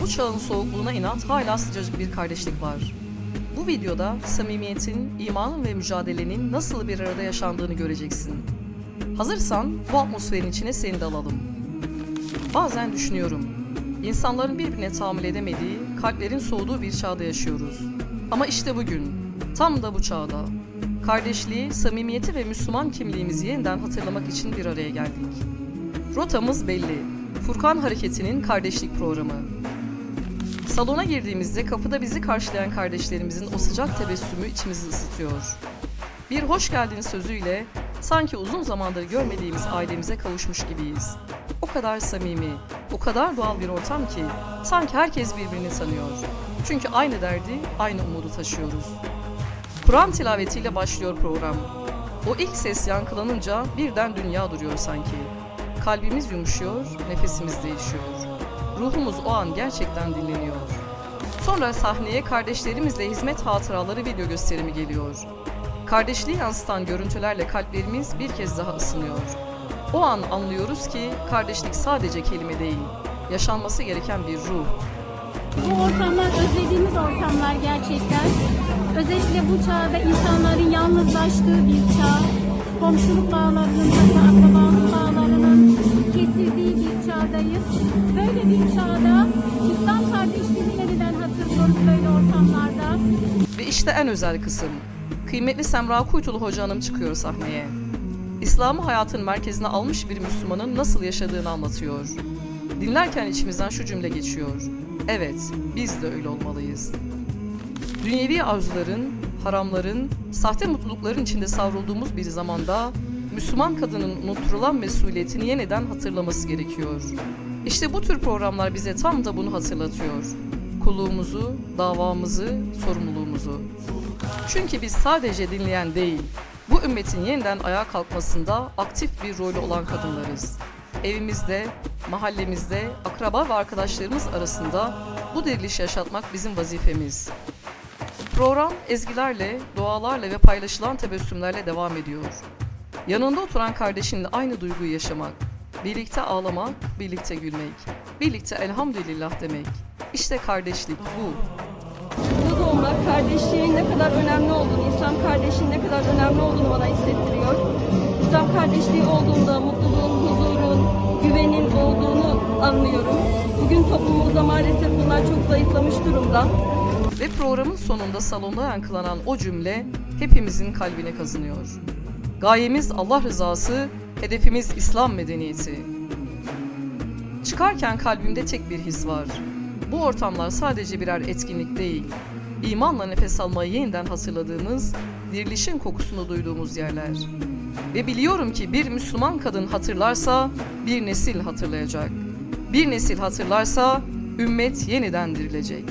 Bu çağın soğukluğuna inat hala sıcacık bir kardeşlik var. Bu videoda samimiyetin, imanın ve mücadelenin nasıl bir arada yaşandığını göreceksin. Hazırsan bu atmosferin içine seni de alalım. Bazen düşünüyorum. İnsanların birbirine tahammül edemediği, kalplerin soğuduğu bir çağda yaşıyoruz. Ama işte bugün, tam da bu çağda, kardeşliği, samimiyeti ve Müslüman kimliğimizi yeniden hatırlamak için bir araya geldik. Rotamız belli. Furkan Hareketi'nin kardeşlik programı. Salona girdiğimizde kapıda bizi karşılayan kardeşlerimizin o sıcak tebessümü içimizi ısıtıyor. Bir hoş geldiniz sözüyle sanki uzun zamandır görmediğimiz ailemize kavuşmuş gibiyiz. O kadar samimi, o kadar doğal bir ortam ki sanki herkes birbirini tanıyor. Çünkü aynı derdi, aynı umudu taşıyoruz. Kur'an tilavetiyle başlıyor program. O ilk ses yankılanınca birden dünya duruyor sanki. Kalbimiz yumuşuyor, nefesimiz değişiyor. Ruhumuz o an gerçekten dinleniyor. Sonra sahneye kardeşlerimizle hizmet hatıraları video gösterimi geliyor. Kardeşliği yansıtan görüntülerle kalplerimiz bir kez daha ısınıyor. O an anlıyoruz ki kardeşlik sadece kelime değil, yaşanması gereken bir ruh. Bu ortamlar özlediğimiz ortamlar gerçekten. Özellikle bu çağda insanların yalnızlaştığı bir çağ. Komşuluk bağlarının, çağda İslam kardeşliğini yeniden hatırlıyoruz böyle ortamlarda. Ve işte en özel kısım. Kıymetli Semra Kuytulu Hoca Hanım çıkıyor sahneye. İslam'ı hayatın merkezine almış bir Müslümanın nasıl yaşadığını anlatıyor. Dinlerken içimizden şu cümle geçiyor. Evet, biz de öyle olmalıyız. Dünyevi arzuların, haramların, sahte mutlulukların içinde savrulduğumuz bir zamanda Müslüman kadının unutturulan mesuliyetini yeniden hatırlaması gerekiyor. İşte bu tür programlar bize tam da bunu hatırlatıyor. Kulluğumuzu, davamızı, sorumluluğumuzu. Çünkü biz sadece dinleyen değil, bu ümmetin yeniden ayağa kalkmasında aktif bir rolü olan kadınlarız. Evimizde, mahallemizde, akraba ve arkadaşlarımız arasında bu dirilişi yaşatmak bizim vazifemiz. Program ezgilerle, dualarla ve paylaşılan tebessümlerle devam ediyor. Yanında oturan kardeşinle aynı duyguyu yaşamak, birlikte ağlamak, birlikte gülmek, birlikte elhamdülillah demek. İşte kardeşlik bu. Burada olmak kardeşliğin ne kadar önemli olduğunu, İslam kardeşliğin ne kadar önemli olduğunu bana hissettiriyor. İslam kardeşliği olduğunda mutluluğun, huzurun, güvenin olduğunu anlıyorum. Bugün toplumumuzda maalesef bunlar çok zayıflamış durumda. Ve programın sonunda salonda yankılanan o cümle hepimizin kalbine kazınıyor. Gayemiz Allah rızası, hedefimiz İslam medeniyeti. Çıkarken kalbimde tek bir his var. Bu ortamlar sadece birer etkinlik değil, imanla nefes almayı yeniden hatırladığımız, dirilişin kokusunu duyduğumuz yerler. Ve biliyorum ki bir Müslüman kadın hatırlarsa bir nesil hatırlayacak. Bir nesil hatırlarsa ümmet yeniden dirilecek.